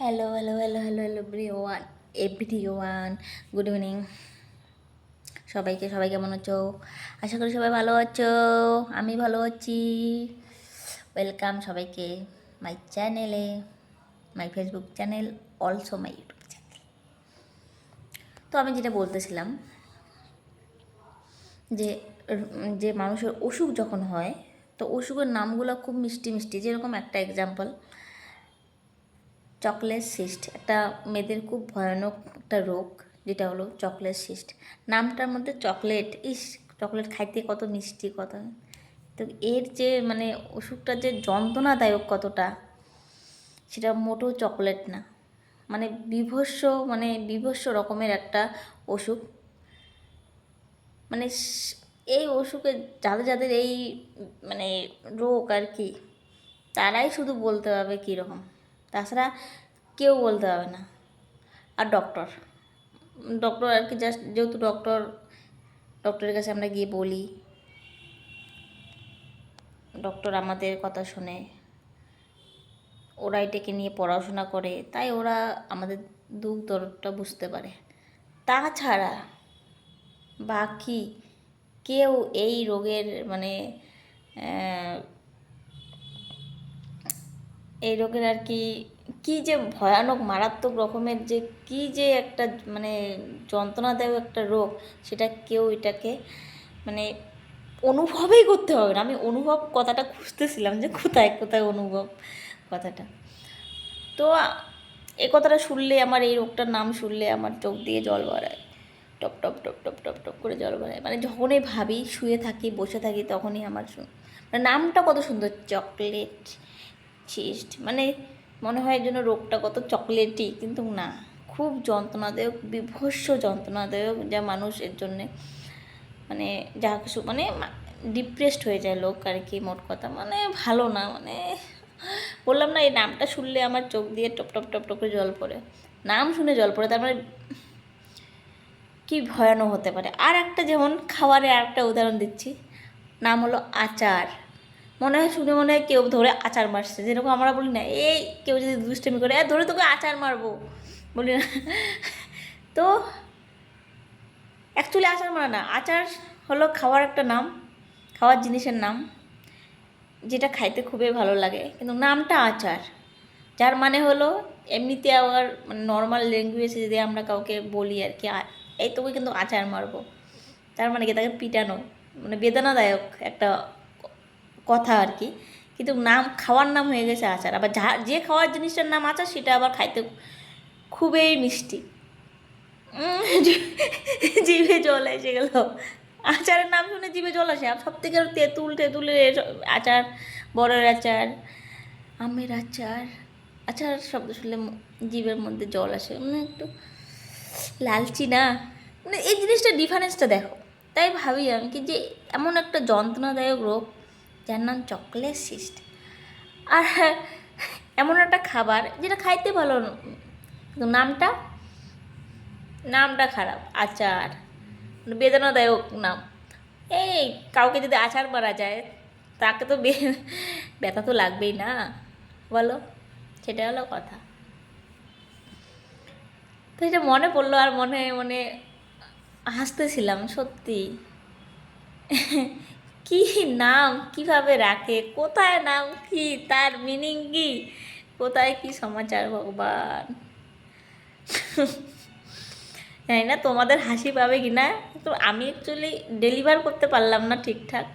Hello hello hello hello hello everyone everyone good evening সবাইকে, সবাই কেমন আছো? আশা করি সবাই ভালো আছো। আমি ভালো আছি। ওয়েলকাম সবাইকে মাই চ্যানেলে my Facebook channel also my YouTube channel তো আমি যেটা বলতেছিলাম, যে যে মানুষের অসুখ যখন হয়, তো অসুখের নামগুলো খুব মিষ্টি মিষ্টি, যেরকম একটা এক্সাম্পল চকলেট সিস্ট একটা মেয়েদের খুব ভয়ানক একটা রোগ, যেটা হলো চকলেট সিস্ট। নামটার মধ্যে চকলেট, ইস, চকলেট খাইতে কত মিষ্টি কত তো এর যে মানে অসুখটা যে যন্ত্রণাদায়ক কতটা, সেটা মোটেও চকলেট না। মানে বিভস্য মানে বিভস্য রকমের একটা অসুখ। মানে এই অসুখে যাদের যাদের এই মানে রোগ আর কি, তারাই শুধু বলতে পারবে কীরকম। তাছাড়া কেউ বলতে পারবে না। আর ডক্টর ডক্টর আর কি জাস্ট যেহেতু ডক্টর ডক্টরের কাছে আমরা গিয়ে বলি। ডক্টর আমাদের কথা শুনে। ওরা এটাকে নিয়ে পড়াশোনা করে, তাই ওরা আমাদের দুঃখ দরদটা বুঝতে পারে। তাছাড়া বাকি কেউ এই রোগের মানে এই রোগের আর কি, কী যে ভয়ানক, মারাত্মক রকমের যে কী যে একটা মানে যন্ত্রণাদায়ক একটা রোগ, সেটা কেউ এটাকে মানে অনুভবই করতে হবে না। আমি অনুভব কথাটা খুঁজতেছিলাম যে কোথায় কোথায় অনুভব কথাটা। তো এ কথাটা শুনলে, আমার এই রোগটার নাম শুনলে আমার চোখ দিয়ে জল বাড়ায়। টপ টপ টপ টপ টপ টপ করে জল বাড়ায়। মানে যখনই ভাবি, শুয়ে থাকি, বসে থাকি, তখনই আমার মানে নামটা কত সুন্দর, চকলেট। চিস্ট মানে মনে হয় যেন রোগটা কত চকলেটই কিন্তু না। খুব যন্ত্রণাদায়ক, বিভৎস যন্ত্রণাদায়ক যা মানুষ এর জন্যে মানে যা কিছু মানে ডিপ্রেসড হয়ে যায় লোক আর কি, মোট কথা। মানে ভালো না মানে বললাম না, এই নামটা শুনলে আমার চোখ দিয়ে টপ টপ টপ টপ করে জল পড়ে। নাম শুনে জল পড়ে, তার মানে কী ভয়ানক হতে পারে। আর একটা যেমন খাবারের আর একটা উদাহরণ দিচ্ছি, নাম হলো আচার। মনে হয় শুনে মনে হয় কেউ ধরে আচার মারছে। যেরকম আমরা বলি না, এই কেউ যদি দুষ্টামি করে ধরে তোকে আচার মারবো। বলি না। তো অ্যাকচুয়ালি আচার মারা না, আচার হলো খাওয়ার একটা নাম, খাওয়ার জিনিসের নাম, যেটা খাইতে খুবই ভালো লাগে। কিন্তু নামটা আচার, যার মানে হলো এমনিতে আবার মানে নর্মাল ল্যাঙ্গুয়েজে যদি আমরা কাউকে বলি আর কি এই তোকে কিন্তু আচার মারবো। তার মানে কি তাকে পিটানো মানে বেদনাদায়ক একটা কথা আর কি। কিন্তু নাম, খাওয়ার নাম হয়ে গেছে আচার। আবার যা, যে খাওয়ার জিনিসটার নাম আচার, সেটা আবার খাইতে খুবই মিষ্টি। জিভে জল এসে গেল। আচারের নাম শুনে জিভে জল আসে। সব থেকে তেঁতুল টেতুলের আচার, বড়ের আচার, আমের আচার আচার শব্দ শুনলে জিভের মধ্যে জল আসে। মানে একটু লালচি না? মানে এই জিনিসটা ডিফারেন্সটা দেখো। তাই ভাবি আমি কি যে এমন একটা যন্ত্রণাদায়ক রোগ যার নাম চকলেট সিস্ট। আর এমন একটা খাবার যেটা খাইতে ভালো নামটা? নামটা খারাপ, আচার। বেদনাদায়ক নাম। এই, কাউকে যদি আচার মারা যায়, তাকে তো ব্যথা তো লাগবেই না। বলো, সেটা হলো কথা। তো এটা মনে পড়ল আর মনে মনে হাসতেছিলাম, সত্যি। কি নাম কীভাবে রাখে? কোথায় নাম কি? তার মিনিং কি? কোথায় কি সমাচার, ভগবান? জানি না, তোমাদের হাসি পাবে কি না তো আমি অ্যাকচুয়ালি ডেলিভার করতে পারলাম না ঠিকঠাক।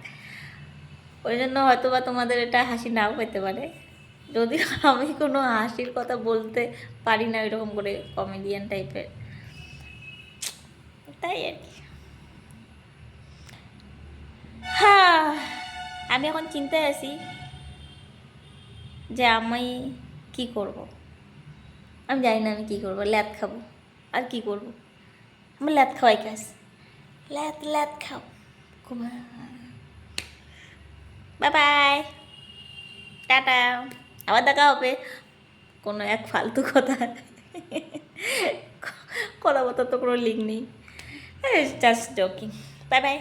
ওই জন্য হয়তো বা তোমাদের এটা হাসি নাও পেতে পারে। যদি আমি কোনো হাসির কথা বলতে পারি না ওইরকম করে কমেডিয়ান টাইপের তাই আর কি। হ্যাঁ আমি এখন চিন্তায় আছি যে আমি কি করব। আমি জানি না আমি কী করব, ল্যাদ খাব। আর কি করব। আমি ল্যাদ খাওয়াই কাজ। ল্যাদ ল্যাদ খাও। Bye bye tata. আবার দেখা হবে। কোনো এক ফালতু কথা। কথা তো কোনো লিঙ্ক নেই। Just joking bye bye